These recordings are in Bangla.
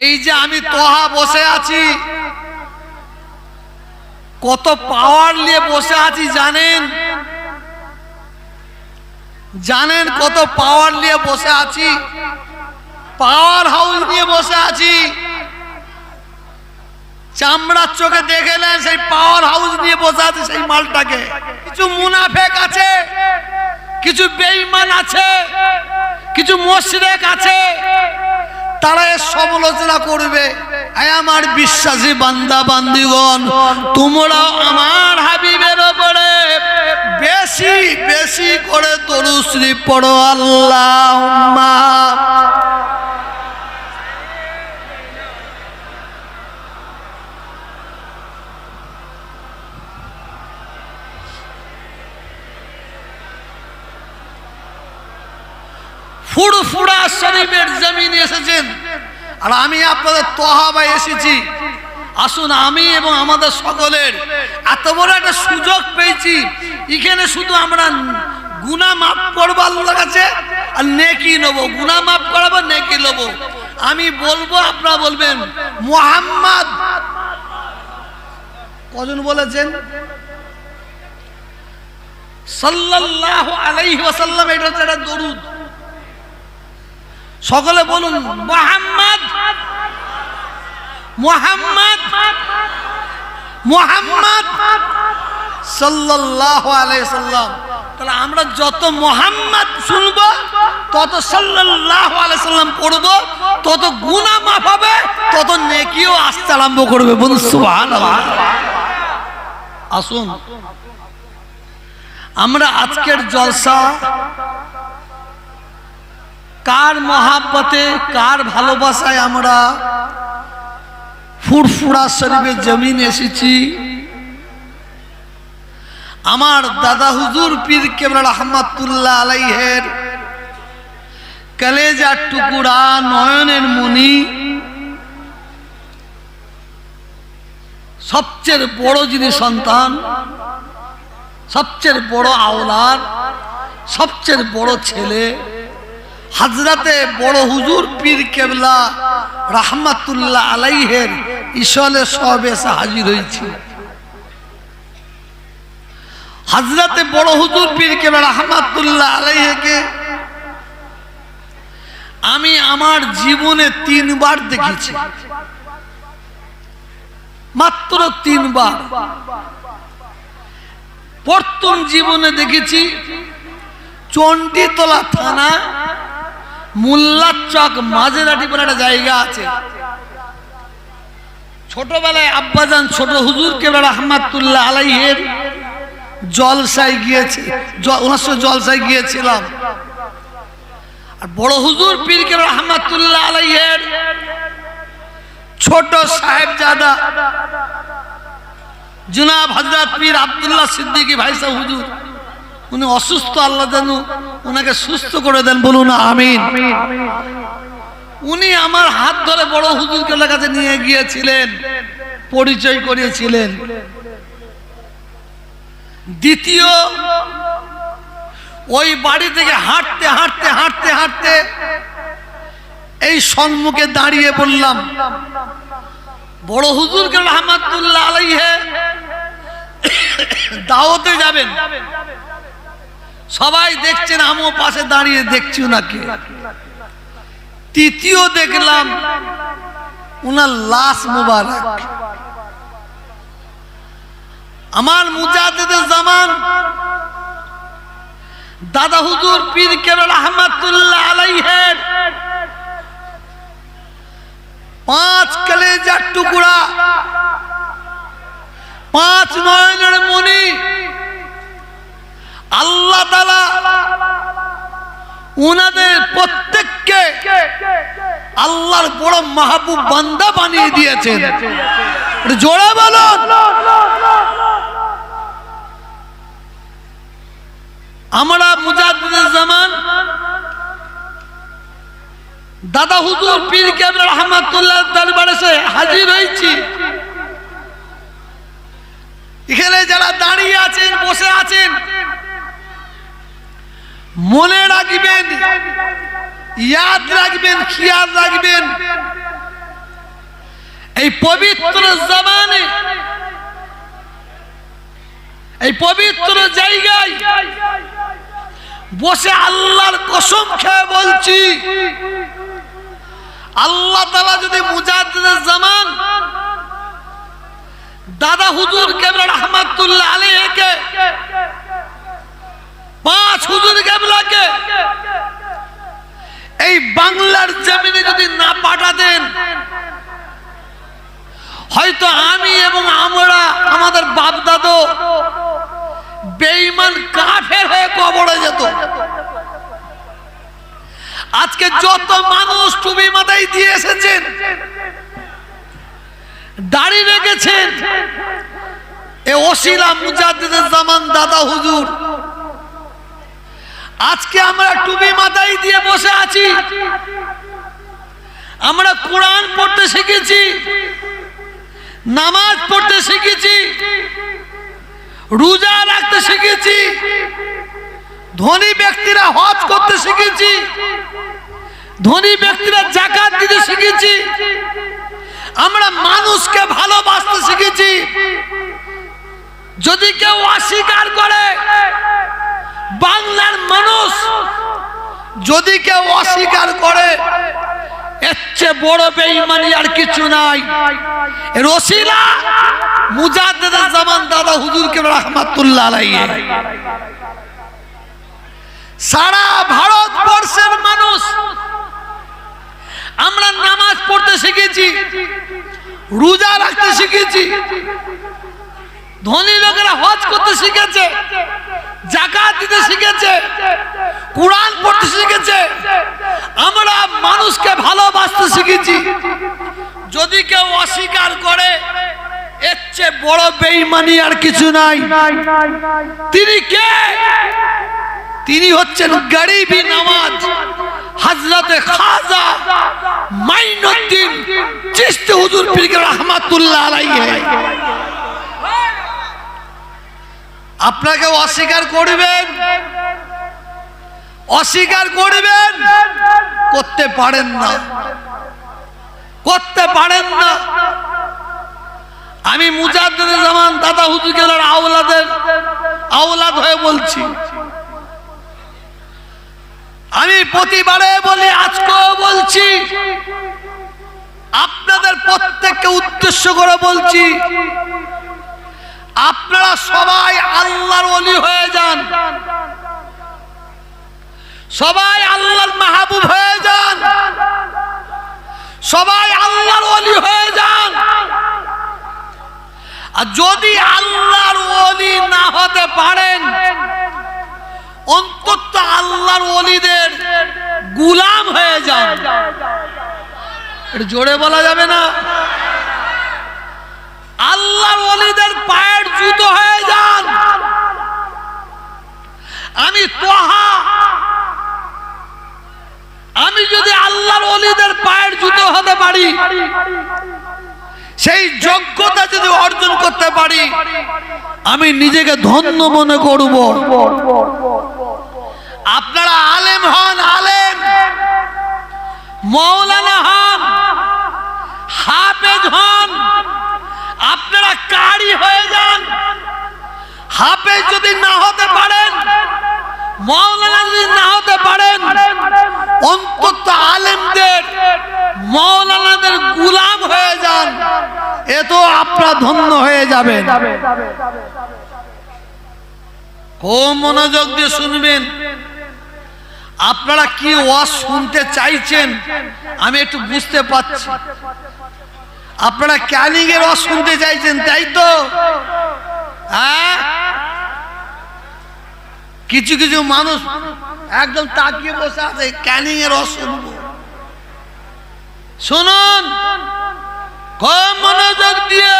এই যে আমি তোহা বসে আছি। কত পাওয়ার নিয়ে বসে আছি জানেন? জানেন কত পাওয়ার নিয়ে বসে আছি? পাওয়ার হাউস নিয়ে বসে আছি। চামড়ার চোখে দেখে নেন সেই পাওয়ার হাউস নিয়ে বসে আছে সেই মালটাকে। কিছু মুনাফেক আছে, কিছু বেইমান আছে, কিছু মশরেক আছে। তারা এর সমালোচনা করবে। আমার বিশ্বাসী বান্দা, বান্দিগণ, তোমরাও আমার হাবিবের ওপরে বেশি বেশি করে তরুশ্রী পড়ো আল্লাহ ফুড়ফুড়া শরীফের জমিনে এসেছেন। আর আমি আপনাদের তহাবায় এসেছি। আসুন আমি এবং আমাদের সকলের এত বড় একটা সুযোগ পেয়েছি। এখানে শুধু আমরা গুনা মাফ করব আল্লাহর কাছে আর নেকি নেব। গুনা মাফ করাবো, নেকি নেব। আমি বলব, আপনারা বলবেন, মোহাম্মদ। কজন বলেছেন? সাল্লাল্লাহু আলাইহি ওয়াসাল্লাম, এটা হচ্ছে একটা দরুদ। সকলে বলুন, মোহাম্মদ মোহাম্মদ মোহাম্মদ সাল্লাল্লাহু আলাইহি সাল্লাম। তাহলে আমরা যত মোহাম্মদ শুনব, তত সাল্লাল্লাহু আলাইহি সাল্লাম পড়ব, তত গুনাহ মাফ হবে, তত নেকিও আসতে আরম্ভ করবে। বলুন, সুবহানাল্লাহ। আসুন, আমরা আজকের জলসা কার মহাব্বতে, কার ভালোবাসায় আমরা ফুরফুরা শরীফের জমিন এসেছি? আমার দাদা হুজুর পীর কেবল রহমাতুল্লাহ আলাইহের কলেজার টুকুরা নয়নের মণি। সবচেয়ে বড় যিনি সন্তান, সবচেয়ে বড় আওলাদ, সবচেয়ে বড় ছেলে হাজরাতে বড় হুজুর পীর কেবলা রাহমাতুল্লাহ আলাইহের ইসলে সব এসে হাজির হয়েছে। হাজরাতে বড় হুজুর পীর কেবলা রাহমাতুল্লাহ আলাইহেকে আমি আমার জীবনে তিনবার দেখেছি। মাত্র তিনবার। প্রথম জীবনে দেখেছি চণ্ডীতলা থানা মোল্লার চক মাঝেরাটি বলে একটা জায়গা আছে। ছোটবেলায় আব্বাজান ছোট হুজুর কেবল রহমাতুল্লাহ আলাইহের জলসায় গিয়েছে। ওনার সঙ্গে জলসায় গিয়েছিলাম। আর বড় হুজুর পীর কেবল রহমাতুল্লাহ আলাইহের ছোট সাহেব জাদা জুনাব হজরত পীর আব্দুল্লাহ সিদ্দিকী ভাই সাহেব হুজুর। উনি অসুস্থ, আল্লাহ যেন ওনাকে সুস্থ করে দেন, বলুন আমিন। উনি আমার হাত ধরে বড় হুজুরকে কাছে নিয়ে গিয়েছিলেন, পরিচয় করিয়েছিলেন। দ্বিতীয়, ওই বাড়ি থেকে হাঁটতে হাঁটতে হাঁটতে হাঁটতে এই সম্মুখে দাঁড়িয়ে বললাম, বড় হুজুর হুজুরকে রহমাতুল্লাহ আলাইহে দাওয়াতে যাবেন। সবাই দেখছেন, আমিও পাশে দাঁড়িয়ে দেখছি ওনাকে তৃতীয় দেখলাম ওনার লাশ মুবারক। আমার মুজাহিদের জামান, দাদা হুজুর পীর কেবল আহমদুল্লাহ আলাইহের, পাঁচ কলেজার টুকরা, পাঁচ নয়নের মণি আল্লাহ তালা উনাদের প্রত্যেককে আল্লাহর বড় মাহবুব বান্দা বানিয়ে দিয়েছেন। জোরে বলুন। আমরা মুজাদ্দিদের জামান, দাদা হুজুর পীর কেবল রহমাতুল্লাহ দরবারে হাজির হয়েছি এখানে যারা দাঁড়িয়ে আছেন বসে আছেন মনে রাখবেন, ইয়াদ রাখবেন, খেয়াল রাখবেন। এই পবিত্র জমানে, এই পবিত্র জায়গায় বসে আল্লাহর কসম খেয়ে বলছি, আল্লাহ তালা যদি মুজাদ্দিদের জামান, দাদা হুজুর কেবলা রহমাতুল্লাহ আলীকে এই বাংলার জমিনে যদি না পাঠাতেন, হয়তো আমি এবং আমরা, আমাদের বাপ দাদু কাফের হয়ে কবরে যেত। আজকে যত মানুষ টুপি মাথায় দিয়ে এসেছেন, দাড়ি রেখেছেন, এ ওসিলা মুজাদ্দিদের জামান দাদা হুজুর আজকে আমরা টুপি মাথায় দিয়ে বসে আছি। আমরা কোরআন পড়তে শিখেছি, নামাজ পড়তে শিখেছি, রোজা রাখতে শিখেছি, ধনী ব্যক্তিরা হজ করতে শিখেছি, ধনী ব্যক্তিরা জাকাত দিতে শিখেছি, আমরা মানুষকে ভালোবাসতে শিখেছি। যদি কেউ অস্বীকার করে বাংলার মানুষ যদি কেউ অস্বীকার করে, এর চেয়ে বড় আর কিছু নাই। জামান দাদা সারা ভারতবর্ষের মানুষ, আমরা নামাজ পড়তে শিখেছি, রোজা রাখতে শিখেছি ধনী লোকেরা হজ করতে শিখেছে, জাকাত দিতে শিখেছে, কোরআন পড়তে শিখেছে। আমরা মানুষকে ভালোবাসতে শিখেছি। যদি কেউ অস্বীকার করে, এর চেয়ে বড় বেইমানি আর কিছু নাই। তিনি কে? তিনি হচ্ছেন গরিবী নামাজ হজরতে খাজা মাইনুদ্দিন চিস্তি হুজুর পীর রহমাতুল্লাহ আলাইহি। আপনাকে অস্বীকার করবেন। অস্বীকার করবেন। করতে পারেন না। করতে পারেন না। আমি মুজাদ্দিদ জামান দাদা হুজুর আওলাদের আওলাদ হয়ে বলছি। আমি প্রতিবারে বলি, আজকেও বলছি। আপনাদের প্রত্যেককে উদ্দেশ্য করে বলছি আপনারা সবাই আল্লাহর অলি হয়ে যান। সবাই আল্লাহর মাহবুব হয়ে যান। সবাই আল্লাহর অলি হয়ে যান। আর যদি আল্লাহর অলি না হতে পারেন, অন্তত আল্লাহর অলিদের গুলাম হয়ে যান। জোরে বলা যাবে না? আল্লাহর অলিদের পায়ের জুতো হয়ে যান। আমি তোহা। আমি যদি আল্লাহর অলিদের পায়ের জুতো হতে পারি, সেই যোগ্যতা যদি অর্জন করতে পারি, আমি নিজেকে ধন্য মনে করব। আপনারা আলেম হন, আলেম। মৌলানা হন, হাফেজ হন। আপনারা কারি হয়ে যান। হাফেজ যদি না হতে পারেন, মৌলানা যদি না হতে পারেন, অন্তত আলেমদের, মৌলানাদের গুলাম হয়ে যান। এ তো আপনারা ধন্য হয়ে যাবেন। খুব মনোযোগ দিয়ে শুনবেন। আপনারা কি ওয়াজ শুনতে চাইছেন? আমি একটু বুঝতে পারছি। আপনারা ক্যানিং এর রস শুনতে চাইছেন, তাই তো? হ্যাঁ? কিছু কিছু মানুষ একদম তাকিয়ে বসে আছে ক্যানিং এর রস শুনব। শুনুন। কম মনোযোগ দিয়ে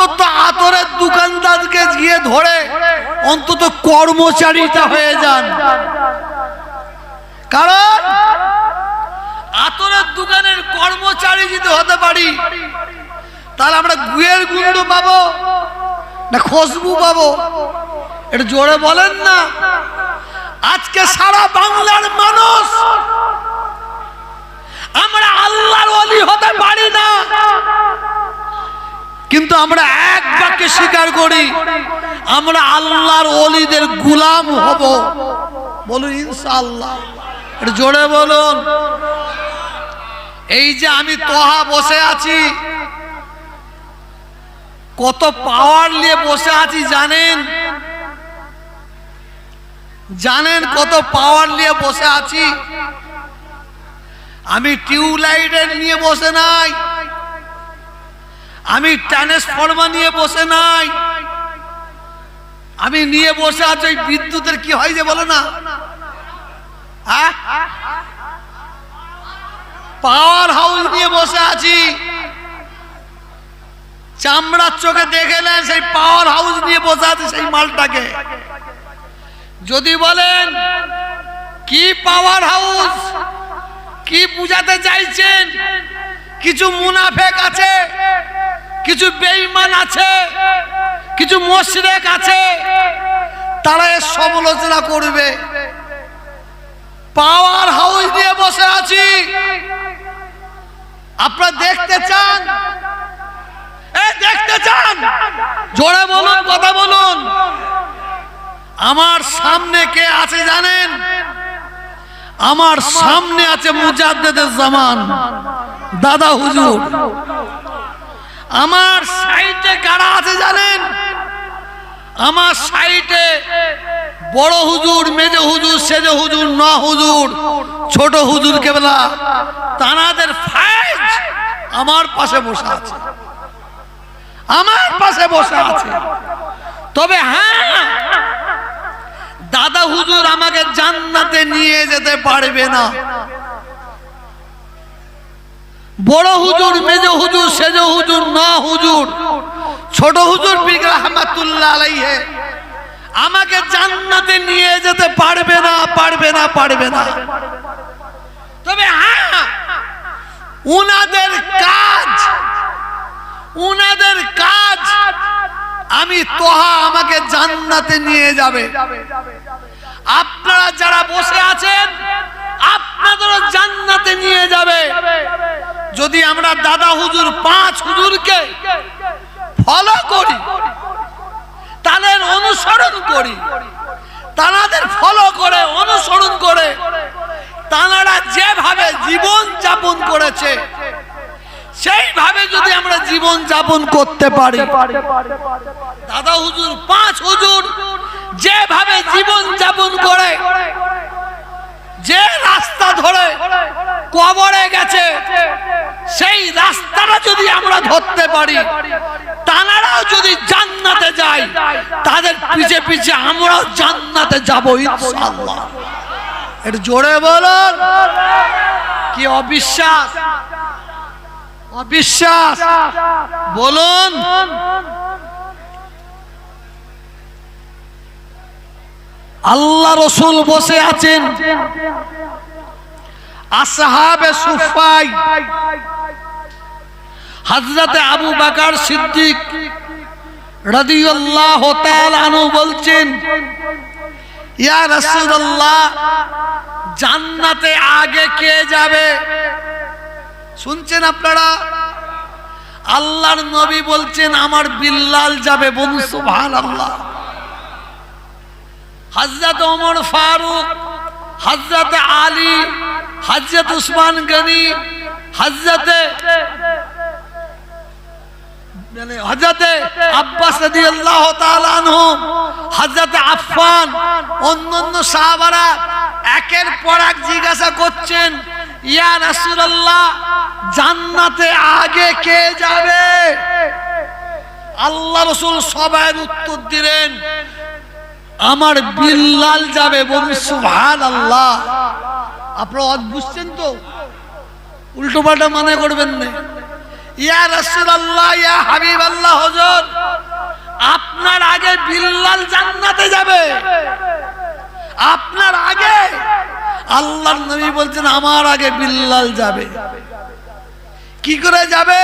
অন্তত আতরের দোকানদারকে গিয়ে ধরে অন্তত কর্মচারীটা হয়ে যান। কারণ আতরের দোকানের কর্মচারী যদি হতে পারি, তাহলে আমরা গুয়ের গুন্ড পাবো না খুশবু পাবো? এটা জোরে বলেন না। আজকে সারা বাংলার মানুষ আমরা আল্লাহর অলি হতে পারি না। কিন্তু আমরা এক বাক্যে স্বীকার করি, আমরা আল্লাহর অলিদের গুলাম হব। বলুন, ইনশাআল্লাহ। এটা জোরে বলুন। এই যে আমি তোহা বসে আছি, কত পাওয়ার নিয়ে বসে আছি জানেন? জানেন কত পাওয়ার নিয়ে বসে আছি? আমি টিউবলাইটের নিয়ে বসে নাই। আমি ট্রান্সফর্মার নিয়ে বসে নাই। আমি নিয়ে বসে আছি, ওই বিদ্যুতের কি হয় যে বলো না? পাওয়ার হাউস নিয়ে বসে আছি। চামড়ার চোখে দেখে নেন সেই পাওয়ার হাউস নিয়ে বসে আছে সেই মালটাকে। যদি বলেন, কি পাওয়ার হাউস? কি বুঝাতে চাইছেন? কিছু মুনাফেক আছে? কিছু বেঈমান আছে, কিছু মশরেক আছে, তারা এর সমালোচনা করবে। পাওয়ার হাউস দিয়ে বসে আছি। আপনারা দেখতে চান? দেখতে চান? জোরে বলুন, কথা বলুন। আমার সামনে কে আছে জানেন? আমার সামনে আছে মুজাদ্দেদের জামান। দাদা হুজুর। আমার সাইটে কারা আছে জানেন? আমার সাইটে বড় হুজুর, মেজে হুজুর, সেজে হুজুর, ন হুজুর, ছোট হুজুর কেবলা তানাদের ফাইজ আমার পাশে বসে আছে। আমার পাশে বসে আছে। তবে হ্যাঁ দাদা হুজুর আমাকে জান্নাতে নিয়ে যেতে পারবে না। বড় হুজুর, মেজ হুজুর, সেজ হুজুর, না হুজুর। ছোট হুজুর পীর আমাকে জান্নাতে নিয়ে যেতে পারবে না পারবে না পারবে না। তবে হ্যাঁ উনাদের কাজ উনাদের কাজ, আমি তোহা আমাকে জান্নাতে নিয়ে যাবে। আপনারা যারা বসে আছেন, আপনাদেরও জান্নাতে নিয়ে যাবে। যদি আমরা দাদা হুজুর, পাঁচ হুজুরকে ফলো করি তাদের অনুসরণ করি। তাদের ফলো করে, অনুসরণ করে, তারা যেভাবে জীবন যাপন করেছে, সেইভাবে যদি আমরা জীবন যাপন করতে পারি। দাদা হুজুর, পাঁচ হুজুর যেভাবে জীবন যাপন করে যে রাস্তা ধরে কবরে গেছে। সেই রাস্তাটা যদি আমরা ধরতে পারি তানারাও যদি জান্নাতে যায়, তাদের পিছে পিছে আমরাও জান্নাতে যাব ইনশাআল্লাহ। এটা জোরে বলুন। কি অবিশ্বাস? অবিশ্বাস? বলুন। আল্লাহ রসুল বসে আছেন। আসহাবে সুফাই। হজরতে আবু বাকার সিদ্দিক রাদিয়াল্লাহু তাআলা আনহু বলছেন, ইয়া রাসূলুল্লাহ, জান্নাতে আগে কে যাবে? শুনছেন আপনারা? আল্লাহর নবী বলছেন, আমার বিল্লাল যাবে বলুন সুবহানাল্লাহ। হজরত ওমর ফারুক হজরত আলী হজরত উসমান গনি হজরতে মানে আব্বাস সাহাবারা একের পর এক জিজ্ঞাসা করছেন, ইয়া জান্নাতে আগে কে যাবে? আল্লাহ রসুল সবাই উত্তর দিলেন আমার বিল্লাল যাবে বলুন সুবহান আল্লাহ আপনারা অদ বুঝছেন তো? উল্টো পাল্টা মনে করবেন না। ইয়া রাসূলুল্লাহ, ইয়া হাবিব আল্লাহ হজর, আপনার আগে বিল্লাল জান্নাতে যাবে। আপনার আগে আল্লাহর নবী বলছেন, আমার আগে বিল্লাল যাবে। কি করে যাবে?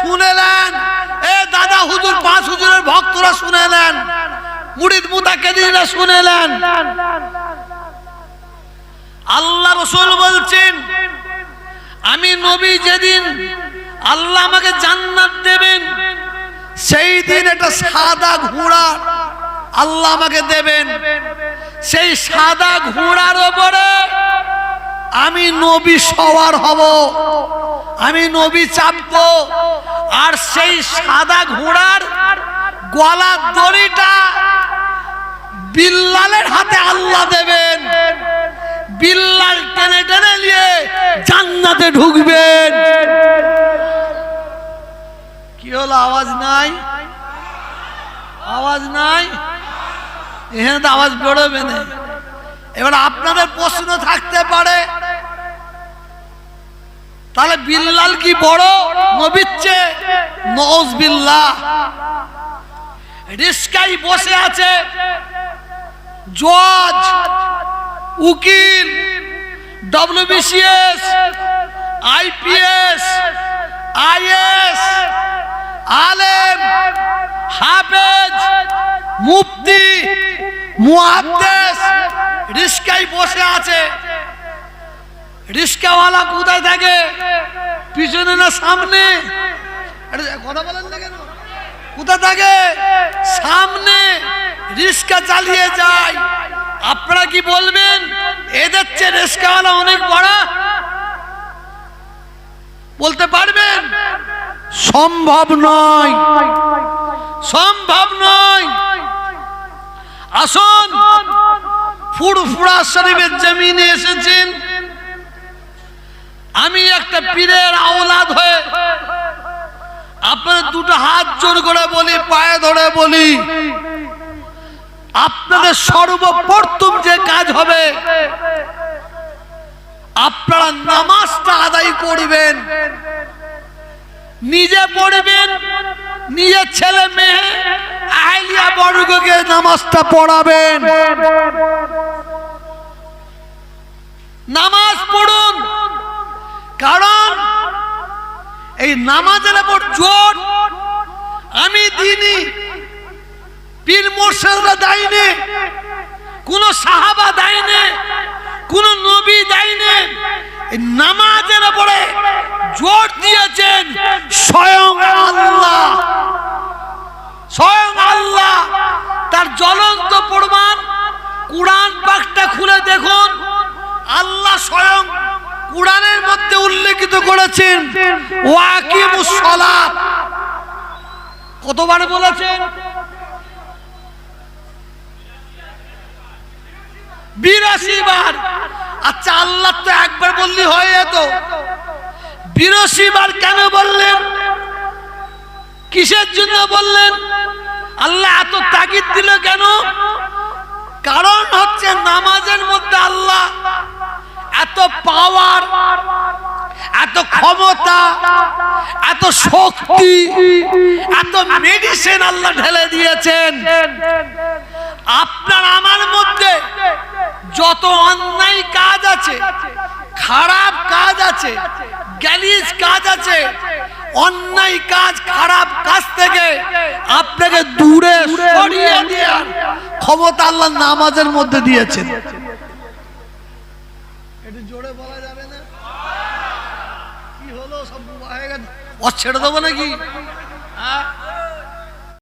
শুনে নেন। এ দাদা, হুজুর, পাঁচ হুজুরের ভক্তরা শুনে নেন। মুড়িদ মুতাকেদিনরা শুনে নেন। আল্লাহ রসুল বলছেন, আমি নবী যেদিন আল্লাহ আমাকে জান্নাত দেবেন, সেই দিন একটা সাদা ঘোড়া আল্লাহ আমাকে দেবেন। সেই সাদা ঘোড়ার ওপরে আমি নবী সওয়ার হব, আমি নবী চাপবো, আর সেই সাদা ঘোড়ার গলার দড়িটা বিল্লালের হাতে আল্লাহ দেবেন। বিল্লাল টেনে টেনে নিয়ে জান্নাতে ঢুকবেন। কি হলো, আওয়াজ নাই? আওয়াজ নাই? এখানে তো আওয়াজ বেরোবে না। এবার আপনাদের প্রশ্ন থাকতে পারে। তাহলে বিল্লাল কি বড় নবিচ্ছে নজ বিল্লাহ। রিস্কাই বসে আছে। জজ, উকিল ডব্লিউবিসিএস আইপিএস আইএস আলেম, হাফেজ, মুফতি, মুহাদ্দেস, রিস্কায় বসে আছে। রিস্কাওয়ালা কোথায় থাকে? পিছনে না সামনে? কথা বলেন না কেন? থাকে? সামনে। রিস্কা চালিয়ে যায়। আপনারা কি বলবেন? এদের চেয়ে রিস্কাওয়ালা অনেক বড়? বলতে পারবেন? সম্ভব নয়। সম্ভব নয়। আসুন, ফুরফুরা শরীফের জমিনে এসেছেন। আমি একটা পীরের আওলাদ হয়ে আপনার দুটো হাত জোর করে বলি, পায়ে ধরে বলি। আপনাদের সর্বপ্রথম যে কাজ হবে, আপনারা নামাজটা আদায় করবেন। নিজে পড়বেন নিজের ছেলে মেয়ে, আহলিয়া বর্গকে নামাজটা পড়াবেন। নামাজ পড়ুন, কারণ এই নামাজের উপর জোর। আমি দিনই পীর মোর্শেদরা দেয়নি, কোন সাহাবা দেয়নি, কোন নবী দেয়নি। নামাজের উপরে জোর দিয়েছেন স্বয়ং আল্লাহ। স্বয়ং আল্লাহ। তার জ্বলন্ত প্রমাণ কোরআন পাকটা খুলে দেখুন। আল্লাহ স্বয়ং কোরআনের মধ্যে উল্লেখিত করেছেন, ওয়াকিমুস সালাত। কতবার বলেছেন? বিরাশি বার। আচ্ছা আল্লাহ তো একবার বললি হয়ে যেত। বিরাশি বার কেন বললেন? কিসের জন্য বললেন? আল্লাহ এত তাগিদ দিল কেন? কারণ হচ্ছে নামাজের মধ্যে আল্লাহ এত পাওয়ার এত ক্ষমতা, এত শক্তি, এত মেডিসিন আল্লাহ ঢেলে দিয়েছেন। আপনার আমার মধ্যে যত অন্যায় কাজ আছে খারাপ কাজ আছে গ্যালিজ কাজ আছে অন্যায় কাজ খারাপ কাজ থেকে আপনাকে দূরে সরিয়ে দেওয়ার ক্ষমতা আল্লাহ নামাজের মধ্যে দিয়েছেন। একটু জোরে বলা যাবে না? কি হলো? সব ছেড়ে দেবো নাকি?